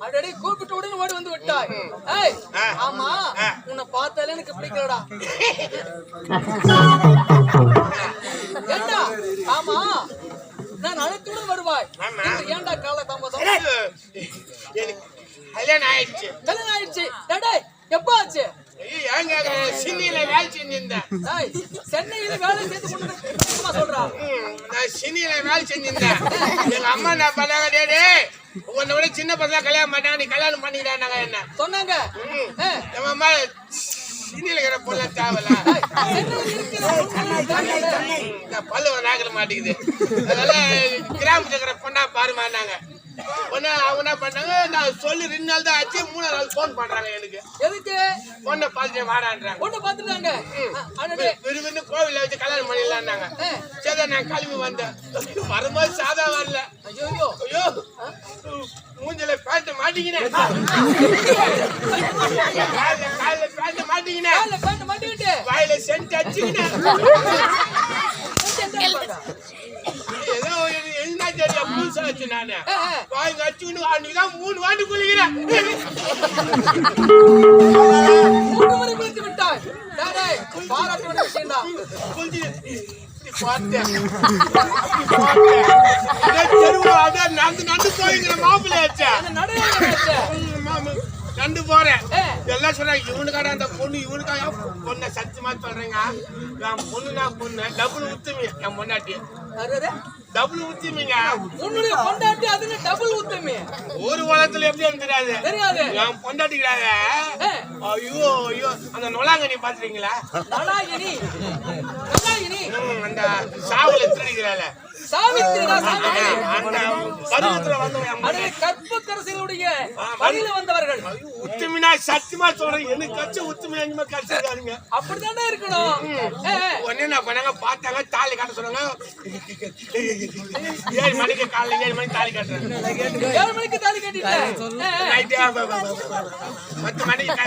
Already கூப்பிட்டு உடனே ஓடி வந்து விட்டாய். ஏய். ஆமா. உன்னை பார்த்தாலே எனக்கு பிடிக்கலடா ஏண்டா? ஆமா நான் அழைத்துடன் வருவாய். ஏன்டா கால தாமதம் கல்யாணம் ஆயிடுச்சு. கல்யாணம் ஆயிடுச்சு. எப்போ ஆச்சு? ஏன் கேக்குறேன் சினியில வேலை செஞ்சிருந்தேன் சென்னையில வேலை செய்து கொண்டு சும்மா சொல்றா. ம், நான் சினியில வேலை செஞ்சிருந்தேன் எங்க அம்மா நான் பண்ணாங்க டேய், டேய் உன்னை விட சின்ன பசங்க கல்யாணம் பண்ணாங்க நீ கல்யாணம் பண்ணிக்கிறாங்க என்ன? சொன்னாங்க. ம். ஏ, எங்க அம்மா சென்னையில இருக்கிற பொண்ணு தேவையில்ல. பல்லு நாகல மாட்டேங்குது அதனால கிராமத்துல இருக்கிற பொண்ணா பாருமான்னாங்க. பொண்ணு அவங்க என்ன பண்ணாங்க நான் சொல்லி ரெண்டு நாள் தான் ஆச்சு மூணாவது நாள் ஃபோன் பண்றாங்க எனக்கு. எதுக்கு? பொண்ணை பார்த்துட்டு வாடான்றாங்க. பொண்ணு பாத்துட்டாங்க அடடே விரும்பி கோவில்ல வச்சு கல்யாணம் பண்ணிடலான்னாங்க. சரி நான் கிளம்பி வந்தேன். வரும்போது சாதா வரல. ஐயோ ஐயோ. மூஞ்சில பேண்ட் மாட்டிக்கினேன். காலில் பேண்ட் மாட்டிக்கினேன். பேண்ட் மாட்டிக்கிட்டு. வாயில சென்ட் அடிச்சுக்கினேன் கொஞ்சம் என்ன பண்ணா? ஏதோ எனக்கு என்ன தெரியும் புதுசா வச்சு நானு வாங்கி அடிச்சுக்கிட்டு அன்னைக்கு தான் மூணு வாட்டி குளிக்கிறேன் குளித்து விட்டாய். டேய், டேய், பாராட்ட வேண்டிய விஷயம்தான் குளிச்சு. கண்டு போறேன். எல்லாம் சொல்றாங்க இவனுக்காட அந்த பொண்ணு இவனுக்காக பொண்ணை சத்தியமா சொல்றேங்க. என் பொண்ணு நான் பொண்ணு டபுள் உத்துமி என் பொண்டாட்டி. அடடே, டபுள் உத்துமிங்க உன்னுடைய பொண்டாட்டி அதுல டபுள் ஊத்தமே ஒரு உலகத்துல எப்படி தெரியாது. தெரியாது. என் பொண்டாட்டிக்கிறாங்க ஐயோ ஐயோ. அந்த நொலாங்கனி பாத்துறீங்களா? நலாயினி நலாயினி அந்த சாவுல திருடிக்கிறாள். கற்புக்கரசிகளுடைய வழியில வந்தவர்கள். உத்துமினா சத்தியமா சொல்றேன். எனக்கு கட்சி உத்துமி அஞ்சுமா கட்சிருக்காருங்க அப்படித்தானே இருக்கணும். உடனே என்ன பண்ணாங்க பார்த்தாங்க தாலி கட்ட சொன்னாங்க. ஏழு மணிக்கு காலைல ஏழு மணிக்கு தாலி கட்டுறாங்க. ஏழு மணிக்கு தாலி கட்டிட்டேன் பத்து மணிக்கு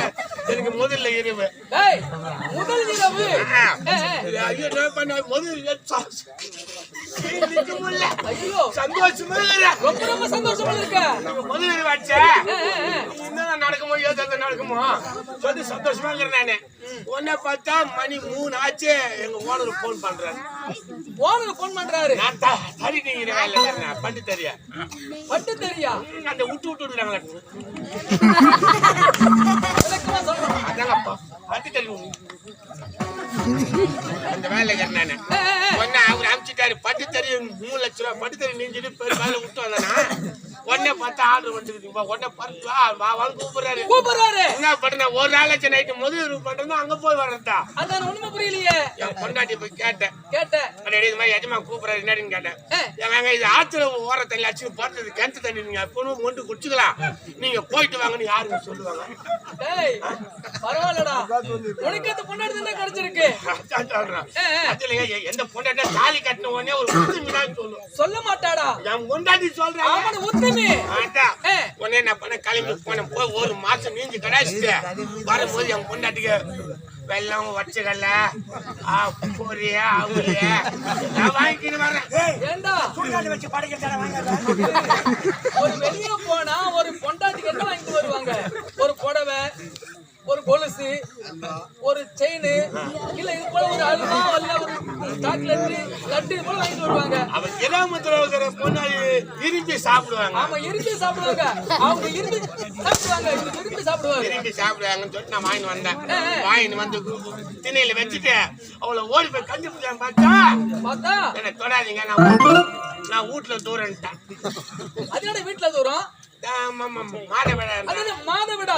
எனக்கு முதல்ல இரவு. முதல் இரவு. ஐயோ பண்ண முடியல ஐயோ சந்தோஷமா. ரொம்ப ரொம்ப சந்தோஷமா இருக்க? முதல் இரவு ஆச்சே ஏ, ஏ, ஏ. என்ன நடக்குமோ ஏதோ நடக்குமோ? சொல்லி சந்தோஷமா இருக்கிறேன் நானு. உன்னை பார்த்தா மணி மூணு ஆச்சு எங்க ஓனர் போன் பண்றாரு. ஓனர் போன் பண்றாரு. நான் த- தறி நீங்கிற வேலை இருக்கிறேன் பட்டு தறியா? பட்டு தெரியா அந்த விட்டு விட்டு விடுறாங்க விளக்கமா சொல்றேன் அதாங்க அப்பா பட்டு தறி அந்த வேலை நானு. உடனே அவர் பட்டு தெரியும் மூணு லட்ச ரூபா பட்டு தெரியும் நீஞ்சிட்டு பேர் வேலை விட்டு வந்தானா? உடனே பார்த்தா ஆர்டர் வந்துருக்குப்பா உடனே பத்து வா வா வாங்க கூப்பிடுறாரு. கூப்பிடுறாரு. என்ன பண்ண? ஒரு நாளைக்கு நைட்டு முதல் பண்றது அங்க போய் வர்றதா? அதான் ஒண்ணுமே புரியலையே. என் பொண்டாட்டி போய் கேட்டேன். கேட்டேன். இது மாதிரி எஜமா கூப்பிடுறாரு. என்னன்னு கேட்டேன். ஏ. ஏங்க இது ஆத்துல ஓர தண்ணி அடிச்சு போட்டது கிணத்து தண்ணி நீங்க எப்பவும் மொண்டு குடிச்சுக்கலாம். நீங்க போயிட்டு வாங்கன்னு யாருங்க சொல்லுவாங்க? பரவாயில்லடா. உனக்கு அந்த பொண்ணாடி தானே கிடைச்சிருக்கு. சொல்றேன். எந்த பொண்டாட்டி தாலி கட்டின உடனே ஒரு சொல்ல மாட்டாடா. என் பொண்டாட்டி சொல்றாங்க. உடனே நான் பண்ண கிளம்பி போனேன் போய் ஒரு மாசம் நீஞ்சு கடாச்சிட்டு வரும்போது என் பொண்டாட்டிக்கு வெள்ளம் வச்சுக்கல. பொரியா அவரியா நான் வாங்கிக்கிட்டு வரேன். வச்சு ஒரு வெளிய போனா ஒரு பொண்டாட்டிக்கு என்ன வாங்கிட்டு வருவாங்க? ஒரு புடவை ஒரு கொலுசு ஒரு செயின் இல்ல இது போல ஒரு அல்வா இல்ல ஒரு சாக்லேட் லட்டு இது போல வாங்கிட்டு வருவாங்க. அவன் கிராமத்துல இருக்கிற பொண்ணாடி விரும்பி சாப்பிடுவாங்க. ஆமா இரும்பி சாப்பிடுவாங்க. அவங்க இரும்பி சாப்பிடுவாங்க. விரும்பி சாப்பிடுவாங்க. விரும்பி சாப்பிடுவாங்கன்னு சொல்லிட்டு நான் வாங்கிட்டு வந்தேன். வாங்கிட்டு வந்து திணையில வச்சுட்டு அவளை ஓடி போய் கஞ்சி பிடிச்சான் பார்த்தா? பார்த்தா? என்ன தொடாதீங்க. நான் நான் வீட்டுல தூரன்ட்டேன். அதோட வீட்டுல தூரம்? மாதவிடா.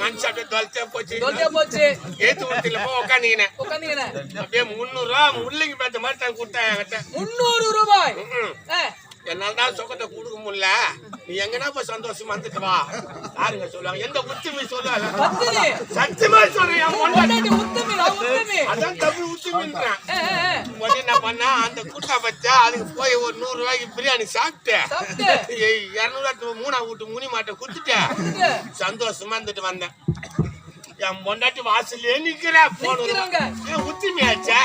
மனுஷன் அப்படியே தொலைச்சா போச்சு. தொலைச்சா போச்சு. ஏத்து ஊட்டில போய் உட்காந்துக்கினேன் உட்காந்தீங்கண்ணே அப்படியே முந்நூறு ரூபா முள்ளைக்கு பார்த்த மாதிரி தான் கொடுத்தேன் என்கிட்ட முன்னூறு ரூபாய். ம்ம். ஏ, என்னால தான் சுகத்தை கொடுக்க முடியல. நீ எங்கன்னா போய் சந்தோஷமா வந்துட்டு வா. யாருங்க சொல்லுவாங்க? எந்த உத்துமி சொல்லுவாங்க? சத்தியமா சொல்றேன் அதான் தப்பு உத்துமின்றான். பண்ணா அந்த கூட்டா பச்சா அதுக்கு போய் ஒரு நூறு ரூபாய்க்கு பிரியாணி சாப்பிட்டேன். சாப்பிட்டு? இரநூறுவா மூணா வீட்டு முனி மாட்டை குத்துட்டேன். சந்தோஷமா இருந்துட்டு வந்தேன். என் பொண்டாட்டி வாசல்லே நிக்கிறா போன. உத்திமையாச்சா.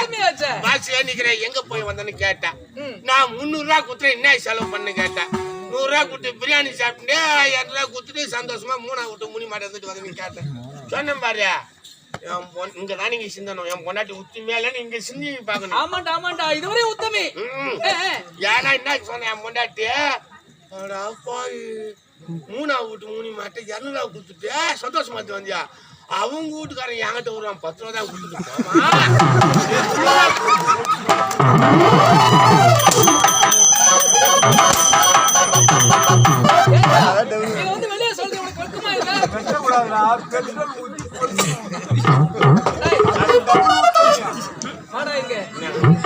வாசல்லே நிக்கிறேன் எங்க போய் வந்தேன்னு கேட்டேன். நான் முந்நூறு ரூபா குத்துறேன் என்ன செலவு பண்ணு கேட்டேன் நூறு ரூபா கொடுத்து பிரியாணி சாப்பிட்டு இரநூறுவா கொடுத்துட்டு சந்தோஷமா மூணா விட்டு முனி மாட்டை வந்துட்டு வந்து கேட்டேன். சொன்னேன் பாரு. இங்க தான் நீங்க சிந்தணும். என் பொண்டாட்டி உத்திமையால நீங்க சிந்தி பார்க்கணும். ஆமாண்டா ஆமாண்டா. இதுவரை உத்தமி. ஏன்னா என்ன சொன்னேன் என் பொண்டாட்டி? அடா போய் மூணா வீட்டு மூணி மாட்டை இரநூறுவா கொடுத்துட்டு சந்தோஷமா வந்தியா? அவங்க வீட்டுக்காரன் என்கிட்ட வருவான் பத்து ரூபா தான் கொடுத்துட்டு வெளியே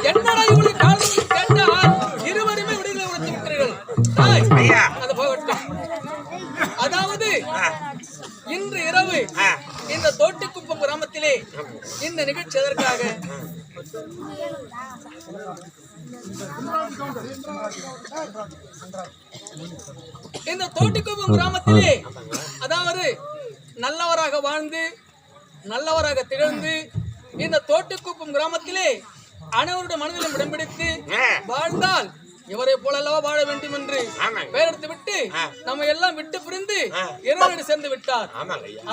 என்னடா இவளுக்கு காரணம் கேட்டால் இருவருமே விடுதலை கொடுத்து விட்டீர்கள். அதாவது இன்று இரவு. இந்த தோட்டிக்குப்பம் கிராமத்திலே இந்த நிகழ்ச்சி எதற்காக இந்த தோட்டிக்குப்பம் கிராமத்திலே அதாவது நல்லவராக வாழ்ந்து நல்லவராக திகழ்ந்து இந்த தோட்டிக்குப்பம் கிராமத்திலே அனைவருடைய மனதிலும் இடம் பிடித்து. வாழ்ந்தால் இவரை போலல்லவா வாழ வேண்டும் என்று ஆமாங்க. பெயரெடுத்து விட்டு. நம்ம எல்லாம் விட்டு பிரிந்து. இறைவனடி சேர்ந்து விட்டார்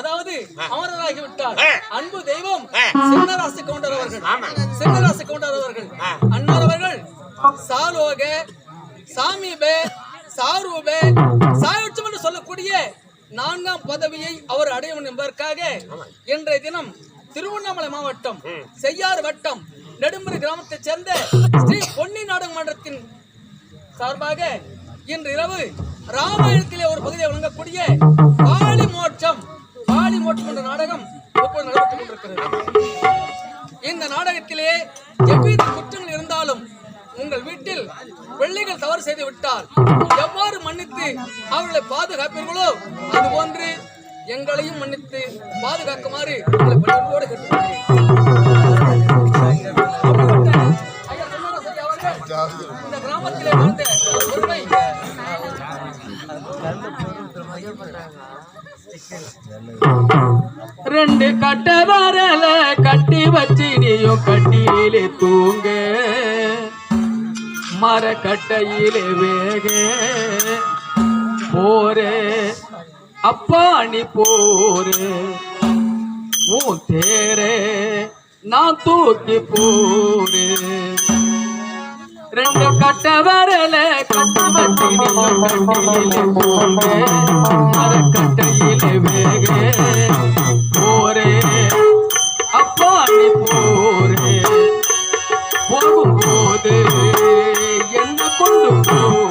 அதாவது அமரராகி விட்டார். அன்பு தெய்வம். சின்னராசு கவுண்டர் அவர்கள். சின்னராசு கவுண்டர் அவர்கள். அன்னார் அவர்கள் சாலோக சாமீபே சாரூபே சாயுட்சம் என்று சொல்லக்கூடிய நான்காம் பதவியை அவர் அடையவும் என்பதற்காக இன்றைய தினம் திருவண்ணாமலை மாவட்டம் செய்யாறு வட்டம் நெடும்புரி கிராமத்தைச் சேர்ந்த ஸ்ரீ பொன்னி நாடக மன்றத்தின் சார்பாக இன்று இரவு ராமாயணத்திலே ஒரு பகுதியை வழங்கக்கூடிய பாலி மோட்சம் பாலி மோட்சம் என்ற நாடகம் இப்போது நடைபெற்றுக் கொண்டிருக்கிறது. இந்த நாடகத்திலே எவ்வித குற்றங்கள் இருந்தாலும் உங்கள் வீட்டில் பிள்ளைகள் தவறு செய்து விட்டால் மன்னித்து அவர்களை பாதுகாப்பீர்களோ? அதுபோன்று எங்களையும் மன்னித்து பாதுகாக்குமாறு உங்களை கேட்டுக்கொள்கிறேன். இந்த கிராமத்திலே வாழ்ந்த ஒருமை ரெண்டு கட்ட வரல கட்டி வச்சு நீயும் கட்டியிலே தூங்க. மரக்கட்டையிலே வேக. போரே அப்பா நீ போரே. உன் தேரே நான் தூக்கி போரே. ரெண்டு கட்ட வரல கட்ட வச்சு நீயும் கட்டியிலே மரக்கட்டையிலே வேக. போரே அப்பா நீ போரே. போகும்போது என்ன கொண்டு போ.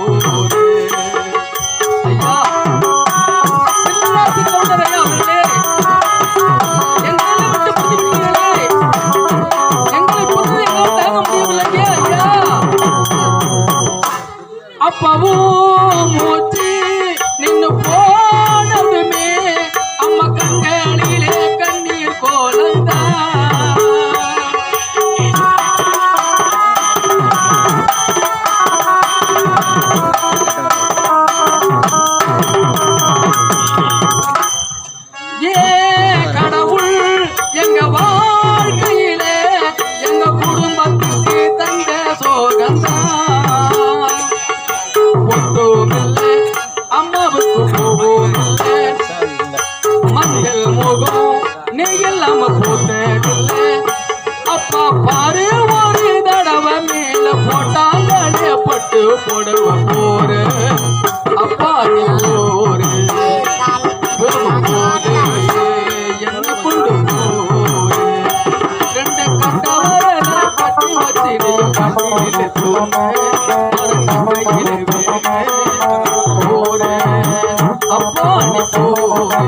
அப்பா நீ போரு